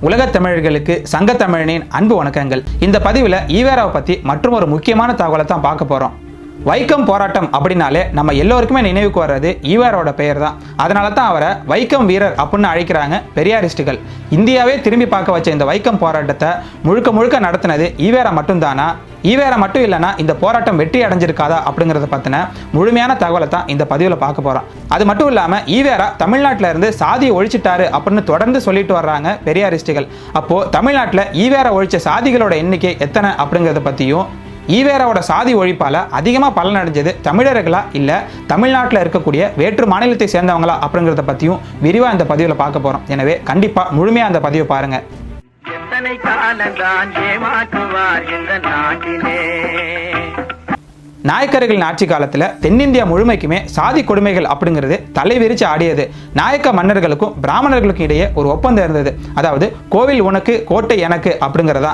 உலகத் தமிழர்களுக்கு சங்க தமிழனின் அன்பு வணக்கங்கள். இந்த பதிவில் ஈவேராவை பற்றி மற்றும் ஒரு முக்கியமான தகவலை தான் பார்க்க போகிறோம் வைக்கம் போராட்டம் அப்படின்னாலே நம்ம எல்லோருக்குமே நினைவுக்கு வர்றது ஈவாரோட பெயர் தான் அதனால தான் அவரை வைக்கம் வீரர் அப்படின்னு அழைக்கிறாங்க பெரியாரிஸ்டுகள். இந்தியாவே திரும்பி பார்க்க வச்ச இந்த வைக்கம் போராட்டத்தை முழுக்க முழுக்க நடத்தினது ஈவேரா மட்டும்தானா? ஈவேரா மட்டும் இல்லைன்னா இந்த போராட்டம் வெற்றி அடைஞ்சிருக்காதா அப்படிங்கிறத பற்றின முழுமையான தகவலை தான் இந்த பதிவில் பார்க்க போகிறோம் அது மட்டும் இல்லாமல் ஈவேரா தமிழ்நாட்டில் இருந்து சாதியை ஒழிச்சிட்டாரு அப்படின்னு தொடர்ந்து சொல்லிட்டு வர்றாங்க பெரியாரிஸ்டுகள். அப்போது தமிழ்நாட்டில் ஈவேரா ஒழிச்ச சாதிகளோட எண்ணிக்கை எத்தனை அப்படிங்கிறத பற்றியும் ஈவேராவோட சாதி ஒழிப்பால் அதிகமாக பலனடைஞ்சது தமிழர்களா இல்லை தமிழ்நாட்டில் இருக்கக்கூடிய வேற்று மாநிலத்தை சேர்ந்தவங்களா அப்படிங்கிறத பற்றியும் விரிவாக இந்த பதிவில் பார்க்க போகிறோம் எனவே கண்டிப்பாக முழுமையாக அந்த பதிவை பாருங்கள் எத்தனை காலந்தான் ஏமாற்றுவார் இந்த நாட்டிலே? நாயக்கர்களின் ஆட்சி காலத்தில் தென்னிந்தியா முழுமைக்குமே சாதி கொடுமைகள் அப்படிங்கிறது தலைவிரிச்சு ஆடியது. நாயக்க மன்னர்களுக்கும் பிராமணர்களுக்கும் இடையே ஒரு ஒப்பந்தம் இருந்தது. அதாவது கோவில் உனக்கு கோட்டை எனக்கு அப்படிங்கிறதா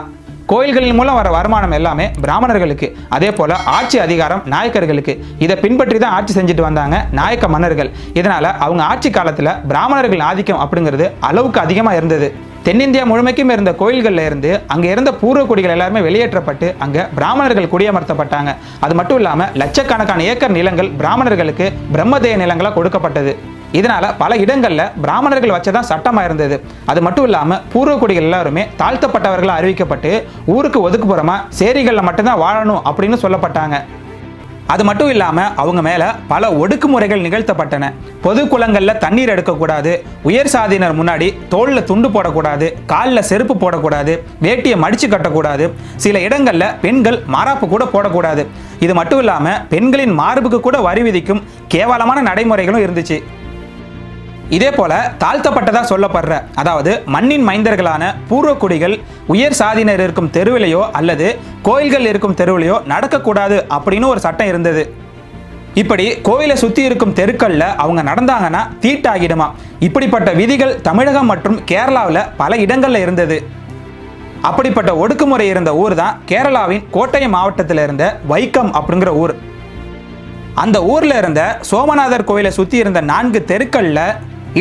கோயில்களின் மூலம் வர வருமானம் எல்லாமே பிராமணர்களுக்கு. அதே போல ஆட்சி அதிகாரம் நாயக்கர்களுக்கு. இதை பின்பற்றி தான் ஆட்சி செஞ்சுட்டு வந்தாங்க நாயக்க மன்னர்கள். இதனால அவங்க ஆட்சி காலத்தில் பிராமணர்கள் ஆதிக்கம் அப்படிங்கிறது அளவுக்கு அதிகமாக இருந்தது. தென்னிந்தியா முழுமைக்கும் இருந்த கோயில்களில் இருந்து அங்கே இருந்த பூர்வக்குடிகள் எல்லாருமே வெளியேற்றப்பட்டு அங்கே பிராமணர்கள் குடியமர்த்தப்பட்டாங்க. அது மட்டும் இல்லாமல் லட்சக்கணக்கான ஏக்கர் நிலங்கள் பிராமணர்களுக்கு பிரம்மதேய நிலங்களாக கொடுக்கப்பட்டது. இதனால பல இடங்களில் பிராமணர்கள் வச்சதான் சட்டமாக இருந்தது. அது மட்டும் இல்லாமல் பூர்வக்குடிகள் எல்லாருமே தாழ்த்தப்பட்டவர்களாக அறிவிக்கப்பட்டு ஊருக்கு ஒதுக்குப்புறமா சேரிகளில் மட்டும்தான் வாழணும் அப்படின்னு சொல்லப்பட்டாங்க. அது மட்டும் இல்லாமல் அவங்க மேலே பல ஒடுக்குமுறைகள் நிகழ்த்தப்பட்டன. பொது குளங்களில் தண்ணீர் எடுக்கக்கூடாது. உயர் சாதியினர் முன்னாடி தோளில் துண்டு போடக்கூடாது. காலில் செருப்பு போடக்கூடாது. வேட்டியை மடித்து கட்டக்கூடாது. சில இடங்களில் பெண்கள் மாறாப்பு கூட போடக்கூடாது. இது மட்டும் இல்லாமல் பெண்களின் மார்புக்கு கூட வரி விதிக்கும் கேவலமான நடைமுறைகளும் இருந்துச்சு. இதே போல தாழ்த்தப்பட்டதா சொல்லப்படுற அதாவது மண்ணின் மைந்தர்களான பூர்வக்குடிகள் உயர் சாதியினர் இருக்கும் தெருவிலையோ அல்லது கோயில்கள் இருக்கும் தெருவிலையோ நடக்கக்கூடாது அப்படின்னு ஒரு சட்டம் இருந்தது. இப்படி கோயிலை சுத்தி இருக்கும் தெருக்கள்ல அவங்க நடந்தாங்கன்னா தீட்டாகிடுமா. இப்படிப்பட்ட விதிகள் தமிழகம் மற்றும் கேரளாவில் பல இடங்கள்ல இருந்தது. அப்படிப்பட்ட ஒடுக்குமுறை இருந்த ஊர் தான் கேரளாவின் கோட்டயம் மாவட்டத்தில் இருந்த வைக்கம் அப்படிங்கிற ஊர். அந்த ஊர்ல இருந்த சோமநாதர் கோயிலை சுத்தி இருந்த நான்கு தெருக்கள்ல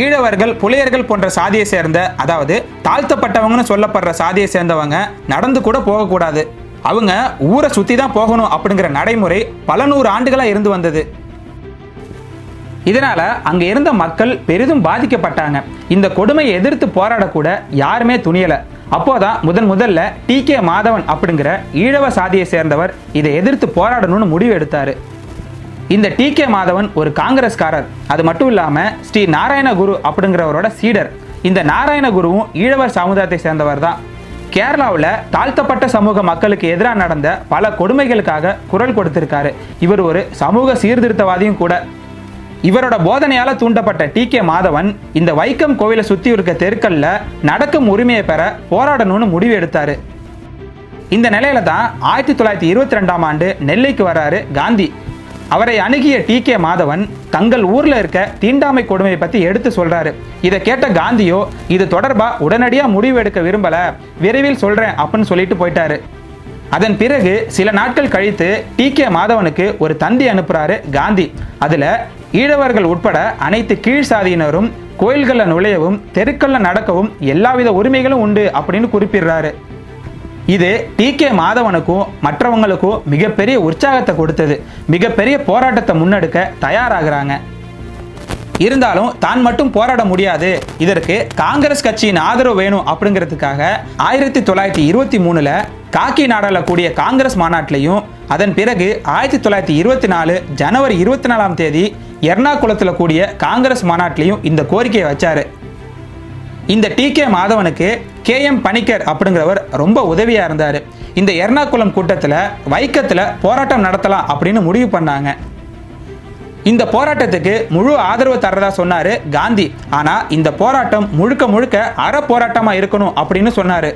ஈழவர்கள் புலையர்கள் போன்ற சாதியை சேர்ந்த அதாவது தாழ்த்தப்பட்டவங்கன்னு சொல்லப்படுற சாதியை சேர்ந்தவங்க நடந்து கூட போகக்கூடாது. அவங்க ஊரை சுற்றி தான் போகணும் அப்படிங்கிற நடைமுறை பல நூறு ஆண்டுகளாக இருந்து வந்தது. இதனால் அங்கே இருந்த மக்கள் பெரிதும் பாதிக்கப்பட்டாங்க. இந்த கொடுமையை எதிர்த்து போராடக்கூட யாருமே துணியலை. அப்போதான் முதன் முதல்ல டி கே மாதவன் அப்படிங்கிற ஈழவ சாதியை சேர்ந்தவர் இதை எதிர்த்து போராடணும்னு முடிவு எடுத்தாரு. இந்த டி கே மாதவன் ஒரு காங்கிரஸ்காரர். அது மட்டும் இல்லாமல் ஸ்ரீ நாராயணகுரு அப்படிங்கிறவரோட சீடர். இந்த நாராயணகுருவும் ஈழவர் சமுதாயத்தை சேர்ந்தவர் தான். கேரளாவில் தாழ்த்தப்பட்ட சமூக மக்களுக்கு எதிராக நடந்த பல கொடுமைகளுக்காக குரல் கொடுத்திருக்காரு. இவர் ஒரு சமூக சீர்திருத்தவாதியும் கூட. இவரோட போதனையால் தூண்டப்பட்ட டி கே மாதவன் இந்த வைக்கம் கோவிலை சுற்றி இருக்க தெருக்களில் நடக்கும் உரிமையை பெற போராடணும்னு முடிவு எடுத்தார். இந்த நிலையில தான் ஆயிரத்தி தொள்ளாயிரத்தி இருபத்தி ரெண்டாம் ஆண்டு நெல்லைக்கு வராரு காந்தி. அவரை அணுகிய டி கே மாதவன் தங்கள் ஊர்ல இருக்க தீண்டாமை கொடுமையை பத்தி எடுத்து சொல்றாரு. இதை கேட்ட காந்தியோ இது தொடர்பா உடனடியா முடிவு எடுக்க விரும்பல விரைவில் சொல்றேன் அப்படின்னு சொல்லிட்டு போயிட்டாரு. அதன் பிறகு சில நாட்கள் கழித்து டி கே மாதவனுக்கு ஒரு தந்தி அனுப்புறாரு காந்தி. அதுல ஈழவர்கள் உட்பட அனைத்து கீழ் சாதியினரும் கோயில்களில் நுழையவும் தெருக்களில் நடக்கவும் எல்லாவித உரிமைகளும் உண்டு அப்படின்னு குறிப்பிடுறாரு. இது டி கே மாதவனுக்கும் மற்றவங்களுக்கும் மிகப்பெரிய உற்சாகத்தை கொடுத்தது. மிகப்பெரிய போராட்டத்தை முன்னெடுக்க தயாராகிறாங்க. இருந்தாலும் தான் மட்டும் போராட முடியாது. இதற்கு காங்கிரஸ் கட்சியின் ஆதரவு வேணும் அப்படிங்கிறதுக்காக ஆயிரத்தி தொள்ளாயிரத்தி இருபத்தி மூணுல காக்கி நாடால கூடிய காங்கிரஸ் மாநாட்டிலையும் அதன் பிறகு ஆயிரத்தி தொள்ளாயிரத்தி இருபத்தி நாலு ஜனவரி இருபத்தி நாலாம் தேதி எர்ணாகுளத்தில் கூடிய காங்கிரஸ் மாநாட்டிலையும் இந்த கோரிக்கையை வச்சாரு. இந்த டி கே மாதவனுக்கு கே எம் பணிக்கர் அப்படிங்கிறவர் ரொம்ப உதவியாக இருந்தார். இந்த எர்ணாகுளம் கூட்டத்தில் வைக்கத்தில் போராட்டம் நடத்தலாம் அப்படின்னு முடிவு பண்ணாங்க. இந்த போராட்டத்துக்கு முழு ஆதரவு தர்றதா சொன்னார் காந்தி. ஆனால் இந்த போராட்டம் முழுக்க முழுக்க அற போராட்டமாக இருக்கணும் அப்படின்னு சொன்னார்.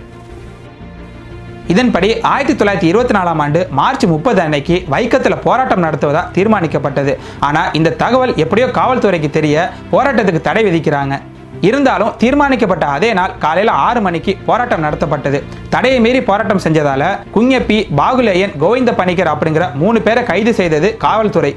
இதன்படி ஆயிரத்தி தொள்ளாயிரத்தி இருபத்தி நாலாம் ஆண்டு மார்ச் முப்பது அன்னைக்கு வைக்கத்தில் போராட்டம் நடத்துவதா தீர்மானிக்கப்பட்டது. ஆனால் இந்த தகவல் எப்படியோ காவல்துறைக்கு தெரிய போராட்டத்துக்கு தடை விதிக்கிறாங்க. இருந்தாலும் தீர்மானிக்கப்பட்ட அதே நாள் காலையில் ஆறு மணிக்கு போராட்டம் நடத்தப்பட்டது. தடையை மீறி போராட்டம் செஞ்சதால குஞ்சப்பி பாகுலேயன் கோவிந்த பணிக்கர் அப்படிங்கிற மூணு பேரை கைது செய்தது காவல்துறை.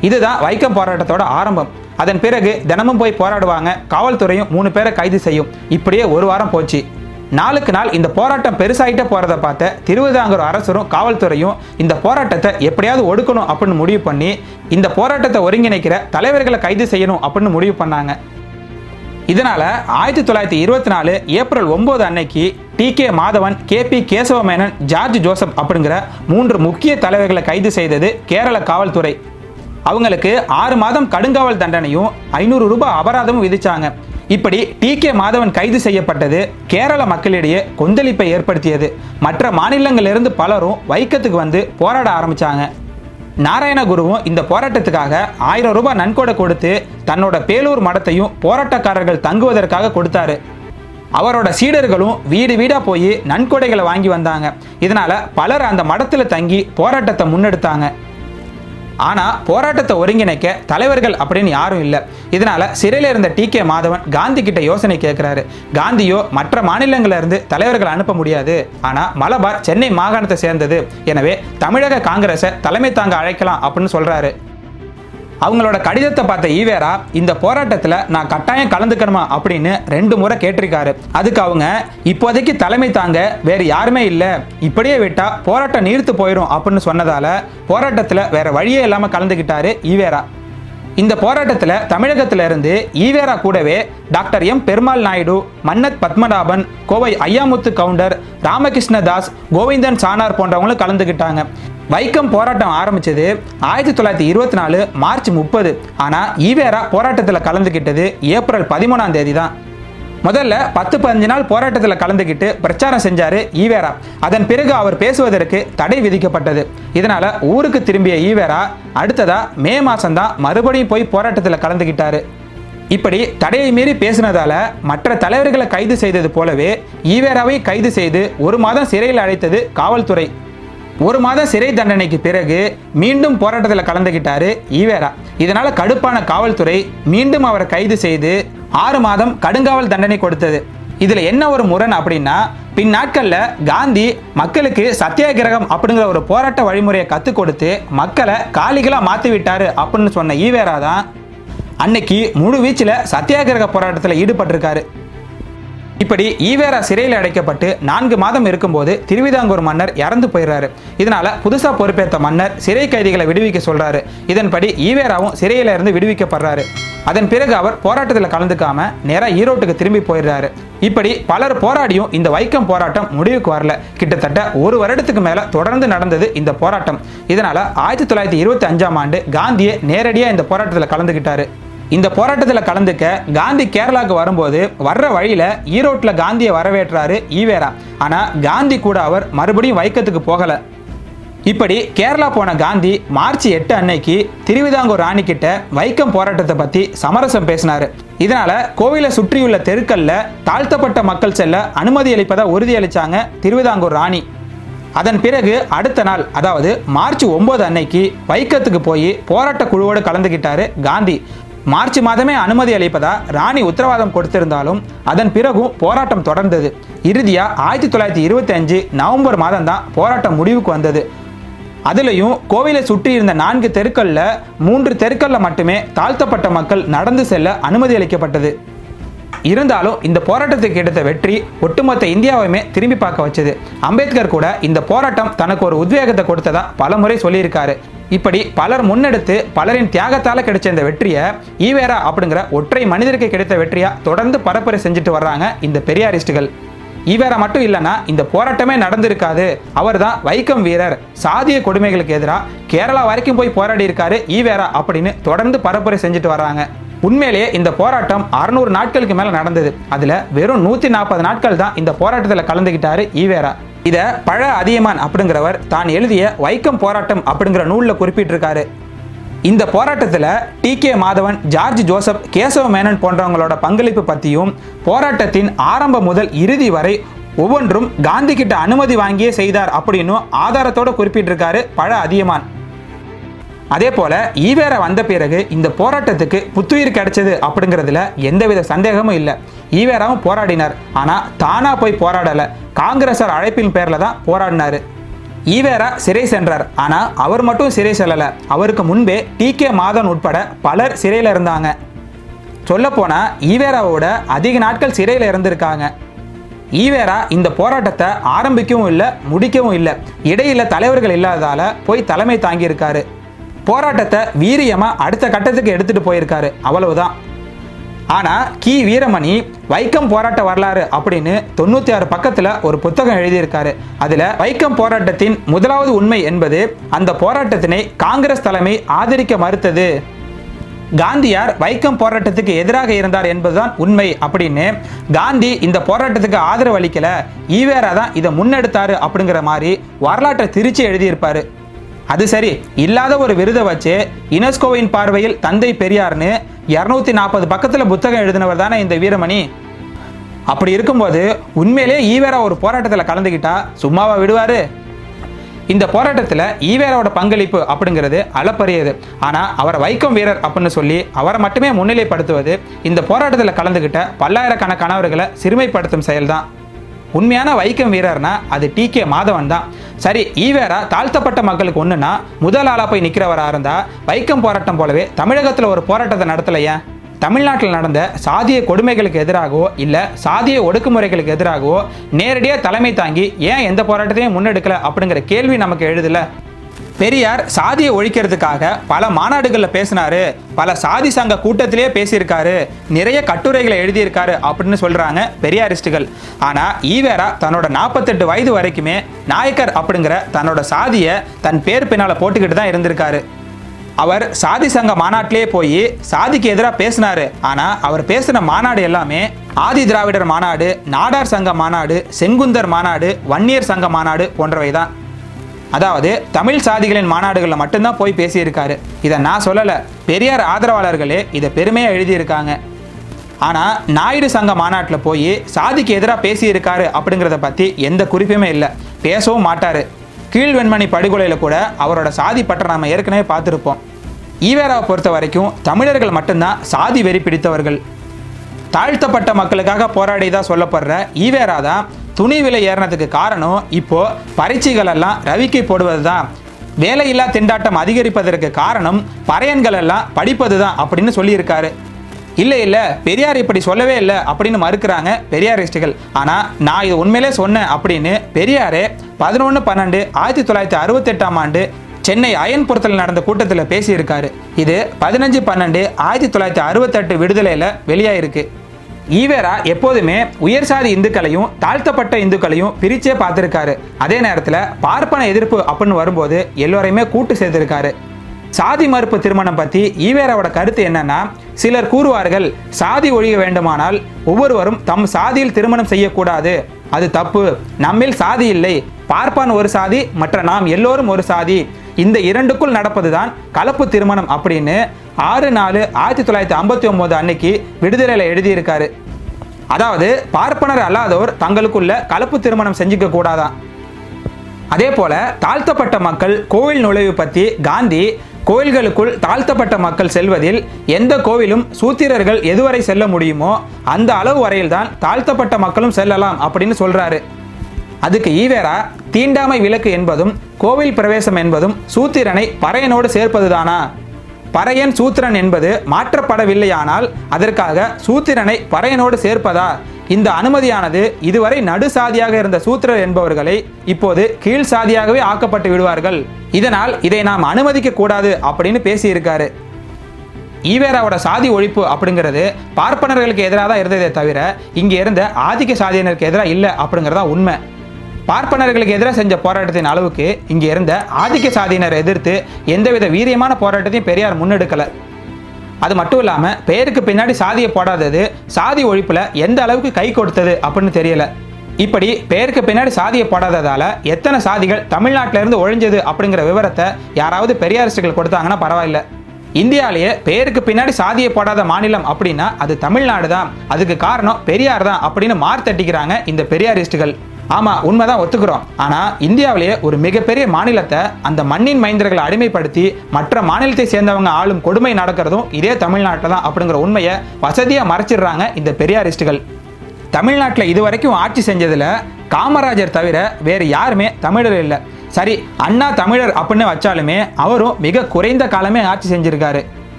இதுதான் வைக்கம் போராட்டத்தோட ஆரம்பம். அதன் பிறகு தினமும் போய் போராடுவாங்க. காவல்துறையும் மூணு பேரை கைது செய்யும். இப்படியே ஒரு வாரம் போச்சு. நாளுக்கு நாள் இந்த போராட்டம் பெருசாகிட்டே போறதை பார்த்த திருவிதாங்கூர் அரசரும் காவல்துறையும் இந்த போராட்டத்தை எப்படியாவது ஒடுக்கணும் அப்படின்னு முடிவு பண்ணி இந்த போராட்டத்தை ஒருங்கிணைக்கிற தலைவர்களை கைது செய்யணும் அப்படின்னு முடிவு பண்ணாங்க. இதனால ஆயிரத்தி தொள்ளாயிரத்தி இருபத்தி நாலு ஏப்ரல் ஒன்பது அன்னைக்கு T K Madhavan K P Kesava Menon George Joseph அப்படிங்கிற மூன்று முக்கிய தலைவர்களை கைது செய்தது கேரள காவல்துறை. அவங்களுக்கு ஆறு மாதம் கடுங்காவல் தண்டனையும் ஐநூறு ரூபாய் அபராதமும் விதிச்சாங்க. இப்படி டி கே மாதவன் கைது செய்யப்பட்டது கேரள மக்களிடையே கொந்தளிப்பை ஏற்படுத்தியது. மற்ற மாநிலங்களிலிருந்து பலரும் வைக்கத்துக்கு வந்து போராட ஆரம்பிச்சாங்க. நாராயணகுருவும் இந்த போராட்டத்துக்காக ஆயிரம் ரூபாய் நன்கொடை கொடுத்து தன்னோட பேலூர் மடத்தையும் போராட்டக்காரர்கள் தங்குவதற்காக கொடுத்தாரு. அவரோட சீடர்களும் வீடு வீடா போய் நன்கொடைகளை வாங்கி வந்தாங்க. இதனால பலர் அந்த மடத்துல தங்கி போராட்டத்தை முன்னெடுத்தாங்க. ஆனால் போராட்டத்தை ஒருங்கிணைக்க தலைவர்கள் அப்படின்னு யாரும் இல்லை. இதனால சிறையில் இருந்த டி. கே. மாதவன் காந்தி கிட்ட யோசனை கேட்குறாரு காந்தியோ மற்ற மாநிலங்களிலிருந்து தலைவர்கள் அனுப்ப முடியாது. ஆனால் மலபார் சென்னை மாகாணத்தை சேர்ந்தது. எனவே தமிழக காங்கிரஸை தலைமை தாங்க அழைக்கலாம் அப்படின்னு சொல்கிறாரு அவங்களோட கடிதத்தை பார்த்த ஈவேரா இந்த போராட்டத்தில் நான் கட்டாயம் கலந்துக்கணுமா அப்படின்னு ரெண்டு முறை கேட்டிருக்காரு. அதுக்கு அவங்க இப்போதைக்கு தலைமை தாங்க வேறு யாருமே இல்லை இப்படியே விட்டா போராட்டம் நீர்த்து போயிடும் அப்படின்னு சொன்னதால போராட்டத்தில் வேற வழியே இல்லாமல் கலந்துக்கிட்டாரு ஈவேரா. இந்த போராட்டத்தில் தமிழகத்துல இருந்து ஈவேரா கூடவே டாக்டர் எம். பெருமாள் நாயுடு மன்னத் பத்மநாபன் கோவை ஐயாமுத்து கவுண்டர் ராமகிருஷ்ணதாஸ் கோவிந்தன் சானார் போன்றவங்களும் கலந்துக்கிட்டாங்க. வைக்கம் போராட்டம் ஆரம்பிச்சது ஆயிரத்தி தொள்ளாயிரத்தி இருபத்தி நாலு மார்ச் முப்பது. ஆனால் ஈவேரா போராட்டத்தில் கலந்துக்கிட்டது ஏப்ரல் பதிமூணாம் தேதி தான் முதல்ல பத்து பதினஞ்சு நாள் போராட்டத்தில் கலந்துக்கிட்டு பிரச்சாரம் செஞ்சாரு ஈவேரா. அதன் பிறகு அவர் பேசுவதற்கு தடை விதிக்கப்பட்டது. இதனால ஊருக்கு திரும்பிய ஈவேரா அடுத்ததா மே மாசம்தான் மறுபடியும் போய் போராட்டத்தில் கலந்துக்கிட்டாரு இப்படி தடையை மீறி பேசினதால மற்ற தலைவர்களை கைது செய்தது போலவே ஈவேராவை கைது செய்து ஒரு மாதம் சிறையில் அழைத்தது காவல்துறை. ஒரு மாதம் சிறை தண்டனைக்கு பிறகு மீண்டும் போராட்டத்தில் கலந்துகிட்டாரு ஈவேரா. இதனால கடுப்பான காவல்துறை மீண்டும் அவரை கைது செய்து ஆறு மாதம் கடுங்காவல் தண்டனை கொடுத்தது. இதுல என்ன ஒரு முரண் அப்படின்னா பின் நாட்கள்ல காந்தி மக்களுக்கு சத்தியாகிரகம் அப்படிங்கிற ஒரு போராட்ட வழிமுறையை கற்றுக் கொடுத்து மக்களை காலிகளா மாத்தி விட்டாரு அப்படின்னு சொன்ன ஈவேரா தான் அன்னைக்கு முழு வீச்சில் சத்தியாகிரக போராட்டத்தில் ஈடுபட்டிருக்காரு. இப்படி ஈவேரா சிறையில் அடைக்கப்பட்டு நான்கு மாதம் இருக்கும்போது திருவிதாங்கூர் மன்னர் இறந்து போயிடுறாரு இதனால புதுசா பொறுப்பேற்ற மன்னர் சிறை கைதிகளை விடுவிக்க சொல்றாரு. இதன்படி ஈவேராவும் சிறையில இருந்து விடுவிக்கப்படுறாரு. அதன் பிறகு அவர் போராட்டத்தில் கலந்துக்காம நேராக ஈரோட்டுக்கு திரும்பி போயிடுறாரு. இப்படி பலர் போராடியும் இந்த வைக்கம் போராட்டம் முடிவுக்கு வரல. கிட்டத்தட்ட ஒரு வருடத்துக்கு மேல தொடர்ந்து நடந்தது இந்த போராட்டம். இதனால ஆயிரத்தி தொள்ளாயிரத்தி இருபத்தி அஞ்சாம் ஆண்டு காந்தியே நேரடியாக இந்த போராட்டத்தில் கலந்துக்கிட்டாரு இந்த போராட்டத்தில் கலந்துக்க காந்தி கேரளாவுக்கு வரும்போது வர்ற வழியில ஈரோட்டில் காந்தியை வரவேற்றாரு ஈவேரா. ஆனா காந்தி கூட அவர் மறுபடியும் வைக்கத்துக்கு போகல. இப்படி கேரளா போன காந்தி மார்ச் எட்டு அன்னைக்கு திருவிதாங்கூர் ராணி கிட்ட வைக்கம் போராட்டத்தை பத்தி சமரசம் பேசினாரு. இதனால கோவிலை சுற்றியுள்ள தெருக்கல்ல தாழ்த்தப்பட்ட மக்கள் செல்ல அனுமதி அளிப்பதா உறுதியளிச்சாங்க திருவிதாங்கூர் ராணி. அதன் பிறகு அடுத்த நாள் அதாவது மார்ச் ஒன்பது அன்னைக்கு வைக்கத்துக்கு போய் போராட்ட குழுவோடு கலந்துக்கிட்டாரு காந்தி. மார்ச் மாதமே அனுமதி அளிப்பதா ராணி உத்தரவாதம் கொடுத்திருந்தாலும் அதன் பிறகும் போராட்டம் தொடர்ந்தது. இறுதியாக ஆயிரத்தி தொள்ளாயிரத்தி இருபத்தி அஞ்சு நவம்பர் மாதம் தான் போராட்டம் முடிவுக்கு வந்தது. அதுலேயும் கோவிலை சுற்றி இருந்த நான்கு தெருக்களில் மூன்று தெருக்களில் மட்டுமே தாழ்த்தப்பட்ட மக்கள் நடந்து செல்ல அனுமதி அளிக்கப்பட்டது. இருந்தாலும் இந்த போராட்டத்துக்கு கிடைத்த வெற்றி ஒட்டுமொத்த இந்தியாவையுமே திரும்பி பார்க்க வச்சது. அம்பேத்கர் கூட இந்த போராட்டம் தனக்கு ஒரு உத்வேகத்தை கொடுத்ததா பலமுறை சொல்லியிருக்காரு. இப்படி பலர் முன்னெடுத்து பலரின் தியாகத்தால் கிடைச்ச இந்த வெற்றியை ஈவேரா அப்படிங்கிற ஒற்றை மனிதருக்கு கிடைத்த வெற்றியா தொடர்ந்து பரப்புரை செஞ்சுட்டு வர்றாங்க இந்த பெரியாரிஸ்டுகள். ஈவேரா மட்டும் இல்லைன்னா இந்த போராட்டமே நடந்திருக்காது. அவர் தான் வைக்கம் வீரர். சாதிய கொடுமைகளுக்கு எதிராக கேரளா வரைக்கும் போய் போராடி இருக்காரு ஈவேரா அப்படின்னு தொடர்ந்து பரப்புரை செஞ்சுட்டு வர்றாங்க. உண்மையிலேயே இந்த போராட்டம் அறுநூறு நாட்களுக்கு மேல நடந்தது. அதுல வெறும் நூத்தி நாற்பது நாட்கள் தான் இந்த போராட்டத்தில் கலந்துக்கிட்டாரு ஈவேரா. இதை பழ அதியமான் அப்படிங்கிறவர் தான் எழுதிய வைக்கம் போராட்டம் அப்படிங்கிற நூலில் குறிப்பிட்டிருக்காரு. இந்த போராட்டத்தில் T K Madhavan George Joseph Kesava Menon போன்றவங்களோட பங்களிப்பு பற்றியும் போராட்டத்தின் ஆரம்பம் முதல் இறுதி வரை ஒவ்வொன்றும் காந்தி கிட்ட அனுமதி வாங்கியே செய்தார் அப்படின்னும் ஆதாரத்தோட குறிப்பிட்டிருக்காரு பழ அதியமான். அதே போல ஈவேரா வந்த பிறகு இந்த போராட்டத்துக்கு புத்துயிர் கிடைச்சது அப்படிங்கிறதுல எந்தவித சந்தேகமும் இல்லை. ஈவேராவும் போராடினார். ஆனால் தானா போய் போராடல. காங்கிரஸார் அழைப்பின் பேரில் தான் போராடினார். ஈவேரா சிறை சென்றார். ஆனால் அவர் மட்டும் சிறை செல்லலை. அவருக்கு முன்பே டி கே மாதன் உட்பட பலர் சிறையில் இருந்தாங்க. சொல்லப்போனால் ஈவேராவோட அதிக நாட்கள் சிறையில் இருந்திருக்காங்க. ஈவேரா இந்த போராட்டத்தை ஆரம்பிக்கவும் இல்லை முடிக்கவும் இல்லை. இடையில தலைவர்கள் இல்லாததால போய் தலைமை தாங்கியிருக்காரு. போராட்டத்தை வீரியமா அடுத்த கட்டத்துக்கு எடுத்துட்டு போயிருக்காரு. அவ்வளவுதான். ஆனா கி. வீரமணி வைக்கம் போராட்ட வரலாறு அப்படின்னு தொண்ணூத்தி ஆறு பக்கத்துல ஒரு புத்தகம் எழுதியிருக்காரு. அதுல வைக்கம் போராட்டத்தின் முதலாவது உண்மை என்பது அந்த போராட்டத்தினை காங்கிரஸ் தலைமை ஆதரிக்க மறுத்தது. காந்தியார் வைக்கம் போராட்டத்துக்கு எதிராக இருந்தார் என்பதுதான் உண்மை அப்படின்னு காந்தி இந்த போராட்டத்துக்கு ஆதரவு அளிக்கல. ஈவேரா தான் இதை முன்னெடுத்தாரு அப்படிங்கிற மாதிரி வரலாற்றை திரிச்சு எழுதியிருப்பாரு. அது சரி. இல்லாத ஒரு விருதை வச்சு யுனெஸ்கோவின் பார்வையில் தந்தை பெரியார்னு இரநூத்தி நாற்பது பக்கத்தில் புத்தகம் எழுதினவர் தானே இந்த வீரமணி? அப்படி இருக்கும்போது உண்மையிலே ஈவேரா ஒரு போராட்டத்தில் கலந்துக்கிட்டா சும்மாவா விடுவார்? இந்த போராட்டத்தில் ஈவேராவோட பங்களிப்பு அப்படிங்கிறது அளப்பரியது. ஆனால் அவரை வைக்கம் வீரர் அப்படின்னு சொல்லி அவரை மட்டுமே முன்னிலைப்படுத்துவது இந்த போராட்டத்தில் கலந்துக்கிட்ட பல்லாயிரக்கணக்கானவர்களை சிறுமைப்படுத்தும் செயல்தான். உண்மையான வைக்கம் வீரர்னா அது டி கே மாதவன் தான். சரி ஈவேரா தாழ்த்தப்பட்ட மக்களுக்கு ஒன்றுனா முதல் ஆளாக போய் நிற்கிறவராக இருந்தால் வைக்கம் போராட்டம் போலவே தமிழகத்தில் ஒரு போராட்டத்தை நடத்தலையா தமிழ்நாட்டில் நடந்த சாதிய கொடுமைகளுக்கு எதிராகவோ இல்லை சாதிய ஒடுக்குமுறைகளுக்கு எதிராகவோ நேரடியாக தலைமை தாங்கி ஏன் எந்த போராட்டத்தையும் முன்னெடுக்கல அப்படிங்கிற கேள்வி நமக்கு எழுதலை? பெரியார் சாதியை ஒழிக்கிறதுக்காக பல மாநாடுகளில் பேசினாரு. பல சாதி சங்க கூட்டத்திலேயே பேசியிருக்காரு. நிறைய கட்டுரைகளை எழுதியிருக்காரு அப்படின்னு சொல்றாங்க பெரியாரிஸ்டுகள். ஆனா ஈவேரா தன்னோட நாற்பத்தெட்டு வயது வரைக்குமே நாயக்கர் அப்படிங்கிற தன்னோட சாதியை தன் பேர் பின்னால போட்டுக்கிட்டு தான் இருந்திருக்காரு. அவர் சாதி சங்க மாநாட்டிலே போய் சாதிக்கு எதிராக பேசினாரு. ஆனா அவர் பேசின மாநாடு எல்லாமே ஆதி திராவிடர் மாநாடு நாடார் சங்க மாநாடு செங்குந்தர் மாநாடு வன்னியர் சங்க மாநாடு போன்றவை தான் அதாவது தமிழ் சாதிகளின் மாநாடுகளில் மட்டும்தான் போய் பேசியிருக்காரு. இதை நான் சொல்லலை. பெரியார் ஆதரவாளர்களே இதை பெருமையாக எழுதியிருக்காங்க. ஆனால் நாயுடு சங்க மாநாட்டில் போய் சாதிக்கு எதிராக பேசியிருக்காரு அப்படிங்கிறத பற்றி எந்த குறிப்புமே இல்லை. பேசவும் மாட்டார். கீழ்வெண்மணி படுகொலையில் கூட அவரோட சாதி பற்ற நாம் ஏற்கனவே பார்த்துருப்போம். ஈவேராவை பொறுத்த வரைக்கும் தமிழர்கள் மட்டும்தான் சாதி வெறி பிடித்தவர்கள். தாழ்த்தப்பட்ட மக்களுக்காக போராடியதாக சொல்லப்படுற ஈவேரா தான் துணி விலை ஏறினதுக்கு காரணம் இப்போ பரீட்சைகள் எல்லாம் ரவிக்கை போடுவது தான் வேலையில்லா திண்டாட்டம் அதிகரிப்பதற்கு காரணம் பறையன்கள் எல்லாம் படிப்பது தான் அப்படின்னு சொல்லியிருக்காரு. இல்லை இல்லை பெரியார் இப்படி சொல்லவே இல்லை அப்படின்னு மறுக்கிறாங்க பெரியாரிஸ்டுகள் ஆனால் நான் இது உண்மையிலே சொன்னேன் அப்படின்னு பெரியாரே பதினொன்று பன்னெண்டு ஆயிரத்தி தொள்ளாயிரத்தி அறுபத்தெட்டாம் ஆண்டு சென்னை அயன்புரத்தில் நடந்த கூட்டத்தில் பேசியிருக்காரு. இது பதினஞ்சு பன்னெண்டு ஆயிரத்தி தொள்ளாயிரத்தி அறுபத்தெட்டு விடுதலையில் வெளியாயிருக்கு. ஈவேரா எப்போதுமே உயர் சாதி இந்துக்களையும் தாழ்த்தப்பட்ட இந்துக்களையும் பிரிச்சே பார்த்துருக்காரு. அதே நேரத்தில் பார்ப்பன எதிர்ப்பு அப்படின்னு வரும்போது எல்லோரையுமே கூட்டு சேர்த்திருக்காரு. சாதி மறுப்பு திருமணம் பற்றி ஈவேராவோட கருத்து என்னன்னா சிலர் கூறுவார்கள் சாதி ஒழிய வேண்டுமானால் ஒவ்வொருவரும் தம் சாதியில் திருமணம் செய்யக்கூடாது. அது தப்பு. நம்மில் சாதி இல்லை. பார்ப்பான் ஒரு சாதி மற்ற நாம் எல்லோரும் ஒரு சாதி. இந்த இரண்டுக்குள் நடப்பதுதான் கலப்பு திருமணம் அப்படின்னு ஆறு நாலு ஆயிரத்தி தொள்ளாயிரத்தி ஐம்பத்தி ஒன்பது அன்னைக்கு விடுதலையில் எழுதியிருக்காரு. அதாவது பார்ப்பனர் அல்லாதோர் தங்களுக்குள்ள கலப்பு திருமணம் செஞ்சுக்க கூடாதான். அதே போல தாழ்த்தப்பட்ட மக்கள் கோவில் நுழைவு பற்றி காந்தி கோயில்களுக்குள் தாழ்த்தப்பட்ட மக்கள் செல்வதில் எந்த கோவிலும் சூத்திரர்கள் எதுவரை செல்ல முடியுமோ அந்த அளவு வரையில்தான் தாழ்த்தப்பட்ட மக்களும் செல்லலாம் அப்படின்னு சொல்றாரு. அதுக்கு ஈவேரா தீண்டாமை விலக்கு என்பதும் கோவில் பிரவேசம் என்பதும் சூத்திரனை பறையனோடு சேர்ப்பதுதானா? பறையன் சூத்திரன் என்பது மாற்றப்படவில்லையானால் அதற்காக சூத்திரனை பறையனோடு சேர்ப்பதா? இந்த அனுமதியானது இதுவரை நடுசாதியாக இருந்த சூத்திரர் என்பவர்களை இப்போது கீழ் சாதியாகவே ஆக்கப்பட்டு விடுவார்கள். இதனால் இதை நாம் அனுமதிக்க கூடாது அப்படின்னு பேசியிருக்காரு. ஈவேராவோட சாதி ஒழிப்பு அப்படிங்கிறது பார்ப்பனர்களுக்கு எதிராக தான் இருந்ததே தவிர இங்கே இருந்த ஆதிக்க சாதியினருக்கு எதிராக இல்லை அப்படிங்கிறதா உண்மை. பார்ப்பனர்களுக்கு எதிராக செஞ்ச போராட்டத்தின் அளவுக்கு இங்கே இருந்த ஆதிக்க சாதியினரை எதிர்த்து எந்தவித வீரியமான போராட்டத்தையும் பெரியார் முன்னெடுக்கலை. அது மட்டும் இல்லாமல் பெயருக்கு பின்னாடி சாதியை போடாதது சாதி ஒழிப்பில் எந்த அளவுக்கு கை கொடுத்தது அப்படின்னு தெரியல. இப்படி பெயருக்கு பின்னாடி சாதியை போடாததால எத்தனை சாதிகள் தமிழ்நாட்டில இருந்து ஒழிஞ்சது அப்படிங்கிற விவரத்தை யாராவது பெரியாரிஸ்டுகள் கொடுத்தாங்கன்னா பரவாயில்ல. இந்தியாவிலேயே பெயருக்கு பின்னாடி சாதியை போடாத மாநிலம் அப்படின்னா அது தமிழ்நாடு தான். அதுக்கு காரணம் பெரியார் தான் அப்படின்னு மார்த்தட்டிக்கிறாங்க இந்த பெரியாரிஸ்டுகள். ஆமா உண்மைதான் ஒத்துக்கிறோம். ஆனா இந்தியாவிலேயே ஒரு மிகப்பெரிய மாநிலத்தை அந்த மண்ணின் மைந்தர்களை அடிமைப்படுத்தி மற்ற மாநிலத்தை சேர்ந்தவங்க ஆளும் கொடுமை நடக்கிறதும் இதே தமிழ்நாட்டில் தான் அப்படிங்கிற உண்மையை வசதியா மறைச்சிடுறாங்க இந்த பெரியாரிஸ்டுகள். தமிழ்நாட்டில் இதுவரைக்கும் ஆட்சி செஞ்சதுல காமராஜர் தவிர வேறு யாருமே தமிழர் இல்லை. சரி அண்ணா தமிழர் அப்படின்னு வச்சாலுமே அவரும் மிக குறைந்த காலமே ஆட்சி செஞ்சிருக்காரு.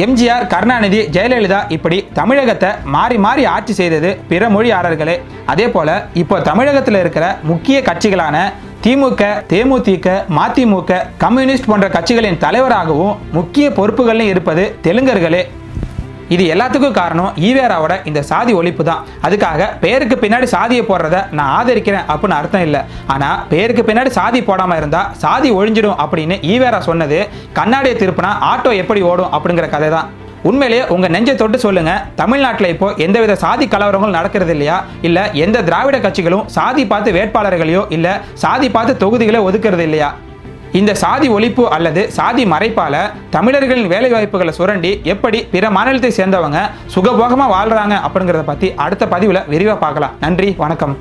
எம்ஜிஆர் கருணாநிதி ஜெயலலிதா இப்படி தமிழகத்தை மாறி மாறி ஆட்சி செய்தது பிற மொழியாளர்களே. அதே போல இப்போ தமிழகத்தில் இருக்கிற முக்கிய கட்சிகளான திமுக தேமுதிக மதிமுக கம்யூனிஸ்ட் போன்ற கட்சிகளின் தலைவராகவும் முக்கிய பொறுப்புகளிலும் இருப்பது தெலுங்கர்களே. இது எல்லாத்துக்கும் காரணம் ஈவேராவோட இந்த சாதி ஒழிப்பு தான் அதுக்காக பேருக்கு பின்னாடி சாதியை போடுறத நான் ஆதரிக்கிறேன் அப்படின்னு அர்த்தம் இல்லை. ஆனால் பேருக்கு பின்னாடி சாதி போடாமல் இருந்தால் சாதி ஒழிஞ்சிடும் அப்படின்னு ஈவேரா சொன்னது கண்ணாடியை திருப்பினா ஆட்டோ எப்படி ஓடும் அப்படிங்கிற கதை தான் உண்மையிலேயே உங்க நெஞ்சை தொட்டு சொல்லுங்க தமிழ்நாட்டில் இப்போ எந்தவித சாதி கலவரங்களும் நடக்கிறது இல்லையா? இல்ல எந்த திராவிட கட்சிகளும் சாதி பார்த்து வேட்பாளர்களையோ இல்ல சாதி பார்த்து தொகுதிகளோ ஒதுக்குறது இல்லையா? இந்த சாதி ஒழிப்பு அல்லது சாதி மறைப்பால தமிழர்களின் வேலை வாய்ப்புகளை சுரண்டி எப்படி பிற மாநிலத்தை சேர்ந்தவங்க சுகபோகமா வாழ்றாங்க அப்படிங்கிறத பத்தி அடுத்த பதிவுல விரிவா பார்க்கலாம். நன்றி வணக்கம்.